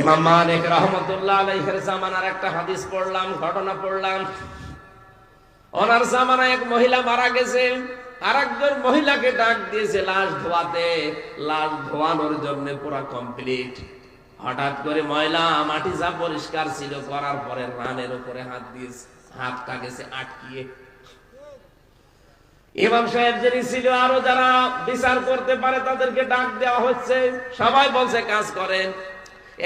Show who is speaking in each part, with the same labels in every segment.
Speaker 1: ইমাম মালিক রহমতুল্লাহ জামানার একটা হাদিস পড়লাম, ঘটনা পড়লাম। ওনার জামানায় এক মহিলা মারা গেছে মহিলাকে ডাক দিয়েছে লাশ ধোয়াতে। লাশ ধোয়ানোর জন্য পুরা কমপ্লিট। হঠাৎ করে ময়লা, মাটি যা পরিষ্কার ছিল করার পরে রানের উপরে হাত দিয়েছে হাতটা গেছে আটকিয়ে। ইমাম সাহেব যিনি ছিল, আরও যারা বিচার করতে পারে তাদেরকে ডাক দেওয়া হচ্ছে। সবাই বলছে, কাজ করেন।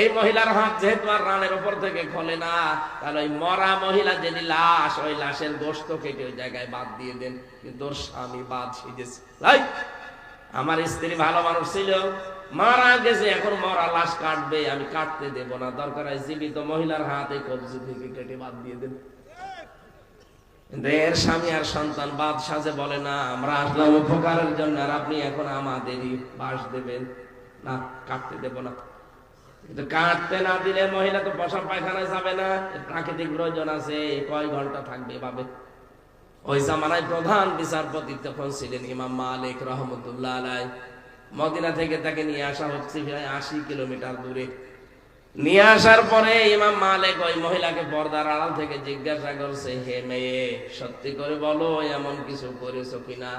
Speaker 1: এই মহিলার হাত যেহেতু আর রানের উপর থেকে খোলে না, তাহলে ওই মরা মহিলা যিনি লাশ, ওই লাশের গোস্ত কেটে ওই জায়গায় বাদ দিয়ে দেন। কিন্তু স্বামী বাদ সেজেছে আমার স্ত্রী ভালো মানুষ ছিল, মারা গেছে, এখন মরা লাশ কাটবে, আমি কাটতে দেব না। দরকার হয় জীবিত মহিলার হাতে কবজি থেকে কেটে বাদ দিয়ে দেন। কিন্তু এর স্বামী আর সন্তান বাদ সাজে বলে, না, আমরা আসলাম উপকারের জন্য আর আপনি এখন আমাদেরই বাস দেবেন। না, কাটতে দেব না। কিন্তু কাটতে না দিলে মহিলা তো বসা পায়খানায় যাবে না। প্রাকৃতিক প্রয়োজন আছে কয় ঘণ্টা থাকবে এভাবে। ওই জামানায় প্রধান বিচারপতি তখন ছিলেন ইমাম মালিক রহমতুল্লাহ আলাই। মদিনা থেকে তাকে নিয়ে আসা হচ্ছে প্রায় আশি কিলোমিটার দূরে। নিয়ে আসার পরে ইমাম মালিক ওই মহিলাকে পর্দার আড়াল থেকে জিজ্ঞাসা করছে, হে মেয়ে, সত্যি করে বলো, এমন কিছু করেছ কিনা?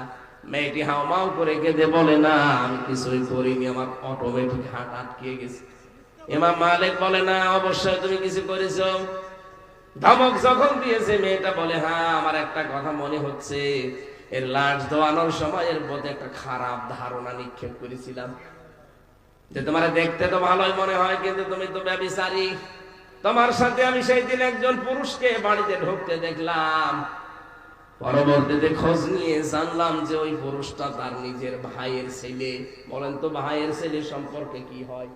Speaker 1: মেয়েটি হাওমাও করে কেঁদে বলে, না, আমি কিছুই করিনি, আমার অটোমেটিক হাট আটকে গেছে। ইমাম মালিক বলে, না, অবশ্যই তুমি কিছু করেছ। ধমক যখন দিয়েছে, মেয়েটা বলে হ্যাঁ আমার একটা কথা মনে হচ্ছে। এর লাশ দোয়ানোর সময় এর প্রতি একটা খারাপ ধারণা নিক্ষেপ করেছিলাম। যে তোমার দেখতে তো ভালোই মনে হয়, কিন্তু তুমি তো ব্যবিচারী। তোমার সাথে আমি সেই দিন একজন পুরুষকে বাড়িতে ঢুকতে দেখলাম। পরবর্তীতে খোঁজ নিয়ে জানলাম যে ওই পুরুষটা তার নিজের ভাইয়ের ছেলে। বলেন তো, ভাইয়ের ছেলে সম্পর্কে কি হয়?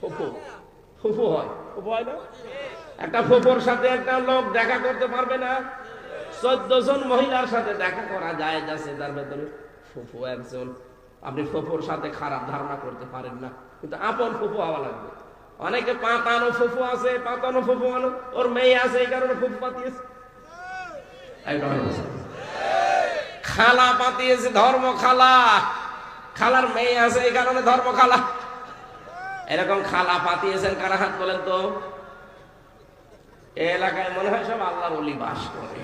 Speaker 1: ফুফু ফুফু হয়। না? একটা ফুফুর সাথে একটা লোক দেখা করতে পারবে না। চোদ্দ জন মহিলার সাথে দেখা করা যায় যাচ্ছে, তার ভেতরে ফুফু একজন। আপনি ফুফুর সাথে খারাপ ধারণা করতে পারেন না, কিন্তু আপন ফুফু হওয়া লাগবে। অনেকে পাতানো ফুফু আছে, পাতানো ফুফু আনো ওর মেয়ে আছে, এই কারণে ফুফু পাতিয়েছে। খালা পাতিয়েছে ধর্ম খালা খালার মেয়ে আছে, এই কারণে ধর্ম খালা এরকম খালা পাতিয়েছেন কারা হাত বলেন তো? এলাকায় মনে হয় সব আল্লাহর অলি বাস করে।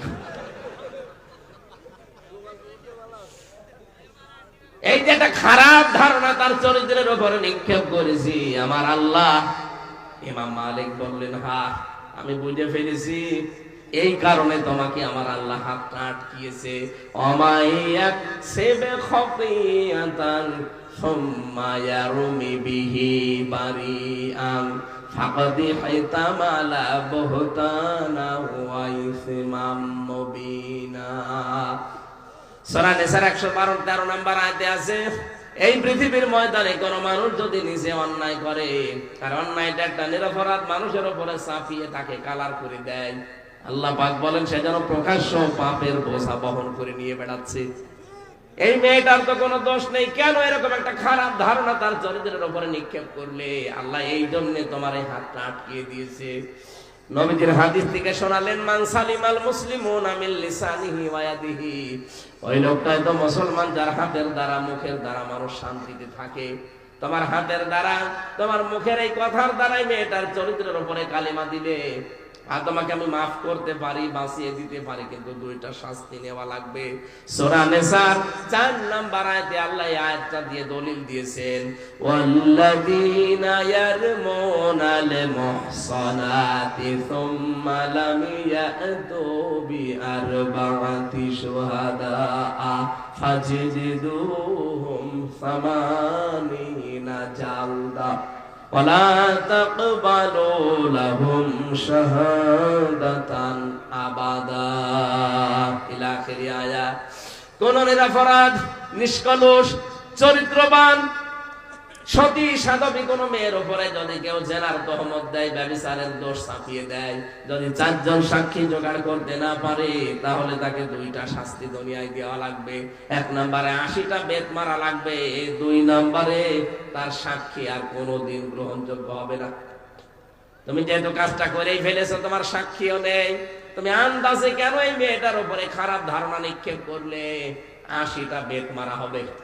Speaker 1: এই যে একটা খারাপ ধারণা তার চরিত্রের উপরে নিক্ষেপ করেছি, আমার আল্লাহ। ইমাম মালিক বললেন, হা, আমি বুঝে ফেলেছি। এই কারণে তোমাকে আমার আল্লাহ হাতটা আটকিয়েছে। অমাই এক সেবে খতিয়াতান নিসার 112 13 নম্বর আয়াতে আছে, এই পৃথিবীর ময়দানে কোন মানুষ যদি নিজে অন্যায় করে আর অন্যায়টা একটা নিরপরাধ মানুষের উপরে চাপিয়ে তাকে কালার করে দেয়। আল্লাহ পাক বলেন, সে যেন প্রকাশ্য পাপের বোঝা বহন করে নিয়ে বেড়াচ্ছে। এই মেয়েটার তো কোনো দোষ নেই। কেন এরকম একটা খারাপ ধারণা তার চরিত্রের উপরে নিক্ষেপ করলে? আল্লাহ এই জন্য তোমার এই হাতটা আটকিয়ে দিয়েছে। নবীজির হাদিস থেকে শোনালেন ওই লোকটাই তো মুসলমান, যার হাতের দ্বারা, মুখের দ্বারা মানুষ শান্তিতে থাকে। তোমার হাতের দ্বারা, তোমার মুখের এই কথার দ্বারাই মেয়েটার চরিত্রের উপরে কালিমা দিলে আর তোমাকে আমি মাফ করতে পারি, বাঁচিয়ে দিতে পারি, কিন্তু দুইটা শাস্তি নেওয়া লাগবে। সূরা নিসার 4 নাম্বার আয়াতে আল্লাহ আয়াতটা দিয়ে দলিল দিয়েছেন, ওয়াল্লাযীনা ইয়ারমুনাল মুহসানাতি সুম্মা লাম ইয়াতু বিআরবা'াতি শুহাদা'a ফাজলিদুহুম সামানিনা জালদা। ولا تقبلوا لهم شهادة أبدا إلى آخر آية কোন নিরাপরাধ নিষ্কলুষ চরিত্রবান কোন তার সাক্ষী আর কোনোদিন গ্রহণযোগ্য হবে না। তুমি যেহেতু কাজটা করেই ফেলেছো, তোমার সাক্ষীও নেই, তুমি আন্দাজে কেন এই মেয়েটার উপরে খারাপ ধারণা নিক্ষেপ করলে? আশিটা বেত মারা হবে।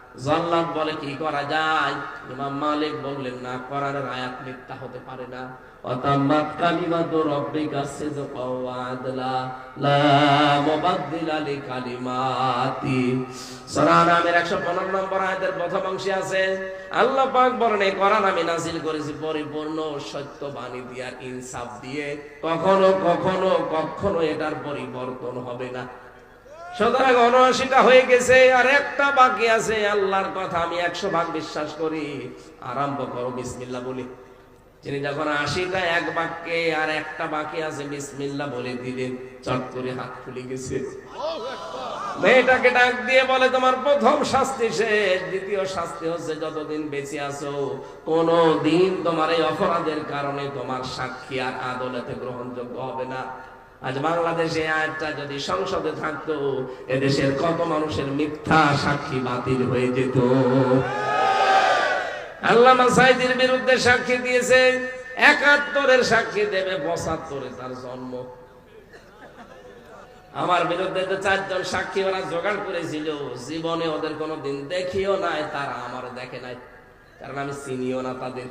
Speaker 1: জল্লাদ বলে কি করা যায়? ইমাম মালিক বললেন, না কোরআনের আয়াত মিথ্যা হতে পারে না। অতাম্মাত কালিমাতু রাব্বিকা সিদকা ওয়া আদলা। লা মুবাদদিলা লিকালিমাতি। সূরা নামের 115 নম্বর আয়াতের প্রথম অংশে আছে, আল্লাহ বলেন কোরআন আমি করেছি পরিপূর্ণ সত্য বাণী দিয়ে ইনসাফ দিয়ে। কখনো কখনো কখনো এটার পরিবর্তন হবে না। সুতরাং উনআশিটা হয়ে গেছে, আর একটা বাকি আছে, আল্লাহর কথা আমি একশো ভাগ বিশ্বাস করি। আরম্ভ করো, বিসমিল্লাহ বলি। তিনি যখন আশিটা এক বাক্যে আর একটা বাকি আছে, বিসমিল্লাহ বলে দিলেন চট করে হাত খুলে গেছে। মেয়েটাকে ডাক দিয়ে বলে, তোমার প্রথম শাস্তি শেষ, দ্বিতীয় শাস্তি হচ্ছে যতদিন বেঁচে আছো। কোন দিন তোমার এই অপরাধের কারণে তোমার সাক্ষী আর আদালতে গ্রহণযোগ্য হবে না। আজ বাংলাদেশে আয়টা যদি সংসদে থাকতো, এদেশের কত মানুষের মিথ্যা সাক্ষী বাতিল হয়ে যেত। বিরুদ্ধে সাক্ষী দিয়েছে, একাত্তরের সাক্ষী দেবে পঁচাত্তরে তার জন্ম। আমার বিরুদ্ধে তো চারজন সাক্ষী ওরা জোগাড় করেছিল, জীবনে ওদের কোনো দিন দেখিও নাই, তারা আমার দেখে নাই, কারণ আমি চিনিও না তাদের।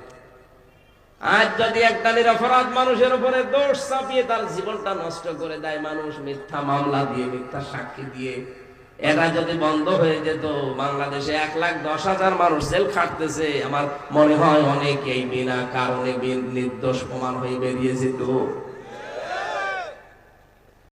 Speaker 1: আজ যদি একটা অপরাধ মানুষের উপরে দোষ চাপিয়ে তার জীবনটা নষ্ট করে দেয় মানুষ, মিথ্যা মামলা দিয়ে, মিথ্যা সাক্ষী দিয়ে, এটা যদি বন্ধ হয়ে যেত, বাংলাদেশে এক লাখ দশ হাজার মানুষ জেল খাটতেছে, আমার মনে হয় অনেকেই বিনা কারণে নির্দোষ প্রমাণ হয়ে বেরিয়ে যেত।